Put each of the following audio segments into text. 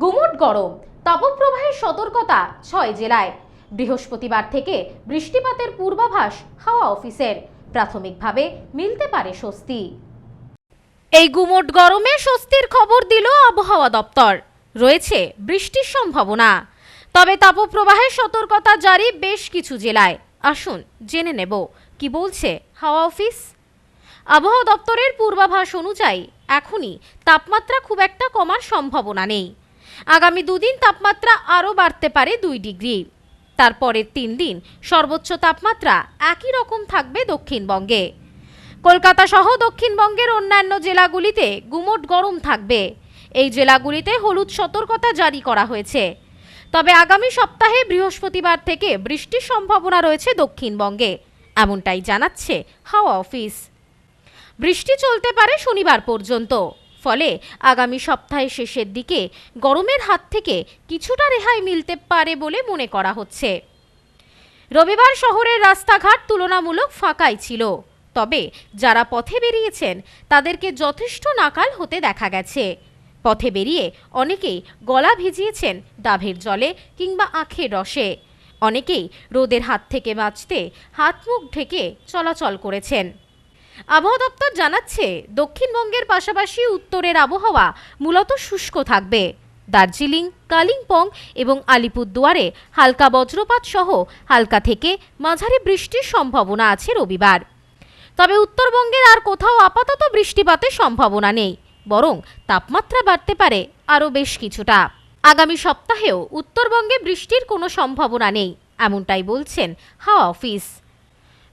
গুমট গরম, তাপপ্রবাহের সতর্কতা ছয় জেলায়। বৃহস্পতিবার থেকে বৃষ্টিপাতের পূর্বাভাস হাওয়া অফিসের। প্রাথমিকভাবে মিলতে পারে স্বস্তি। এই গুমট গরমে স্বস্তির খবর দিল আবহাওয়া দপ্তর। রয়েছে বৃষ্টির সম্ভাবনা। তবে তাপপ্রবাহের সতর্কতা জারি বেশ কিছু জেলায়। আসুন জেনে নেব, কি বলছে হাওয়া অফিস? আবহাওয়া দপ্তরের পূর্বাভাস অনুযায়ী এখনই তাপমাত্রা খুব একটা কমার সম্ভাবনা নেই। আগামী দুদিন তাপমাত্রা আরও বাড়তে পারে দুই ডিগ্রি। তারপরের তিন দিন সর্বোচ্চ তাপমাত্রা একই রকম থাকবে দক্ষিণবঙ্গে। কলকাতা সহ দক্ষিণবঙ্গের অন্যান্য জেলাগুলিতে গুমোট গরম থাকবে। এই জেলাগুলিতে হলুদ সতর্কতা জারি করা হয়েছে। তবে আগামী সপ্তাহে বৃহস্পতিবার থেকে বৃষ্টির সম্ভাবনা রয়েছে দক্ষিণবঙ্গে, এমনটাই জানাচ্ছে হাওয়া অফিস। বৃষ্টি চলতে পারে শনিবার পর্যন্ত। ফলে আগামী সপ্তাহের শেষের দিকে গরমের হাত থেকে কিছুটা রেহাই মিলতে পারে বলে মনে করা হচ্ছে। রবিবার শহরের রাস্তাঘাট তুলনামূলক ফাঁকাই ছিল, তবে যারা পথে বেরিয়েছেন, তাদেরকে যথেষ্ট নাকাল হতে দেখা গেছে। পথে বেরিয়ে অনেকেই গলা ভিজিয়েছেন ডাভের জলে কিংবা আখের রসে। অনেকেই রোদের হাত থেকে বাঁচতে হাত মুখ ঢেকে চলাচল করেছেন। আবহাওয়া দপ্তর জানাচ্ছে, দক্ষিণবঙ্গের পাশাপাশি উত্তরের আবহাওয়া মূলত শুষ্ক থাকবে। দার্জিলিং, কালিম্পং এবং আলিপুরদুয়ারে হালকা বজ্রপাত সহ হালকা থেকে মাঝারি বৃষ্টির সম্ভাবনা আছে রবিবার। তবে উত্তরবঙ্গের আর কোথাও আপাতত বৃষ্টিপাতের সম্ভাবনা নেই, বরং তাপমাত্রা বাড়তে পারে আরও বেশ কিছুটা। আগামী সপ্তাহেও উত্তরবঙ্গে বৃষ্টির কোনো সম্ভাবনা নেই, এমনটাই বলছেন হাওয়া অফিস।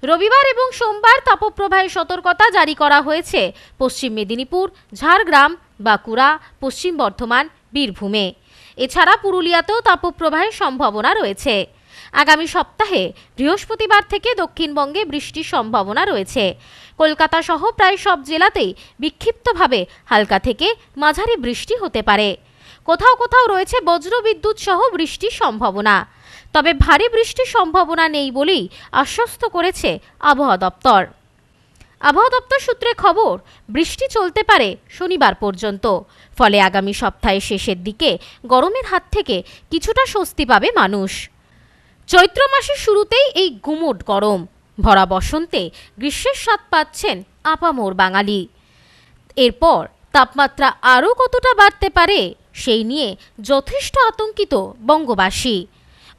রবিবার এবং সোমবার তাপপ্রবাহের সতর্কতা জারি করা হয়েছে। পশ্চিম মেদিনীপুর, ঝাড়গ্রাম, বাঁকুড়া, পশ্চিম বর্ধমান, বীরভূমে। এছাড়া পুরুলিয়াতেও তাপপ্রবাহের সম্ভাবনা রয়েছে। আগামী সপ্তাহে বৃহস্পতিবার থেকে দক্ষিণবঙ্গে বৃষ্টির সম্ভাবনা রয়েছে। কলকাতা সহ প্রায় সব জেলাতেই বিক্ষিপ্তভাবে হালকা থেকে মাঝারি বৃষ্টি হতে পারে। কোথাও কোথাও রয়েছে বজ্রবিদ্যুৎ সহ বৃষ্টির সম্ভাবনা। তবে ভারী বৃষ্টির সম্ভাবনা নেই বলেই আশ্বস্ত করেছে আবহাওয়া দপ্তর। আবহাওয়া দপ্তর সূত্রে খবর, বৃষ্টি চলতে পারে শনিবার পর্যন্ত। ফলে আগামী সপ্তাহের শেষের দিকে গরমের হাত থেকে কিছুটা স্বস্তি পাবে মানুষ। চৈত্র মাসের শুরুতেই এই গুমোট গরম। ভরা বসন্তে গ্রীষ্মের স্বাদ পাচ্ছেন আপামোর বাঙালি। এরপর তাপমাত্রা আরও কতটা বাড়তে পারে সেই নিয়ে যথেষ্ট আতঙ্কিত বঙ্গবাসী।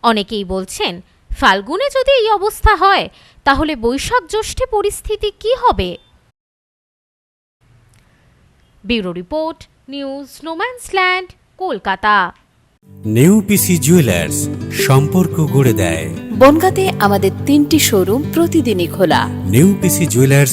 অনেকেই বলছেন ফাল্গুনে যদি এই অবস্থা হয় তাহলে বৈশাখ জ্যৈষ্ঠে পরিস্থিতি কি হবে? Bureau report news no man's land Kolkata. New P C jewellers সম্পর্ক গড়ে দেয়। বনগাঁতে আমাদের তিনটি শোরুম প্রতিদিনই খোলা। নেউপিসি জুয়েলার্স